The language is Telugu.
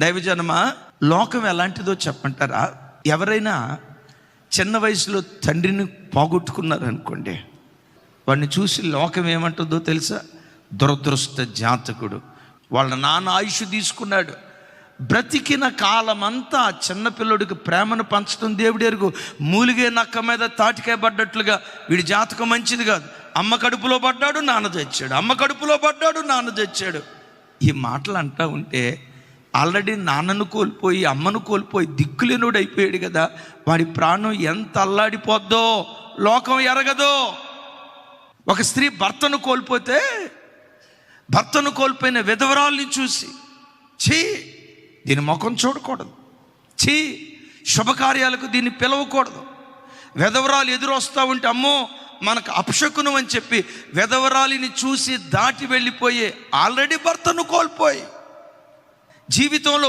దైవజనమా లోకం ఎలాంటిదో చెప్పంటారా? ఎవరైనా చిన్న వయసులో తండ్రిని పోగొట్టుకున్నారనుకోండి వాడిని చూసి లోకం ఏమంటుందో తెలుసా? దురదృష్ట జాతకుడు. వాళ్ళ నాన్న ఆయుష్ తీసుకున్నాడు. బ్రతికిన కాలమంతా చిన్నపిల్లడికి ప్రేమను పంచడం దేవుడి ఎరుగు. మూలిగే నక్క మీద తాటికాయ పడ్డట్లుగా వీడి జాతకం మంచిది కాదు. అమ్మ కడుపులో పడ్డాడు నాన్న తెచ్చాడు. అమ్మ కడుపులో పడ్డాడు నాన్న తెచ్చాడు. ఈ మాటలు అంటా ఉంటే ఆల్రెడీ నాన్నను కోల్పోయి అమ్మను కోల్పోయి దిక్కులేనుడు అయిపోయాడు కదా. వాడి ప్రాణం ఎంత అల్లాడిపోద్దో లోకం ఎరగదో. ఒక స్త్రీ భర్తను కోల్పోతే భర్తను కోల్పోయిన విధవరాల్ని చూసి ఛీ దీని ముఖం చూడకూడదు. ఛీ శుభకార్యాలకు దీన్ని పిలవకూడదు. విధవరాలు ఎదురొస్తా ఉంటే అమ్మో మనకు అపశకునం అని చెప్పి విధవరాలిని చూసి దాటి వెళ్ళిపోయే ఆల్రెడీ భర్తను కోల్పోయి జీవితంలో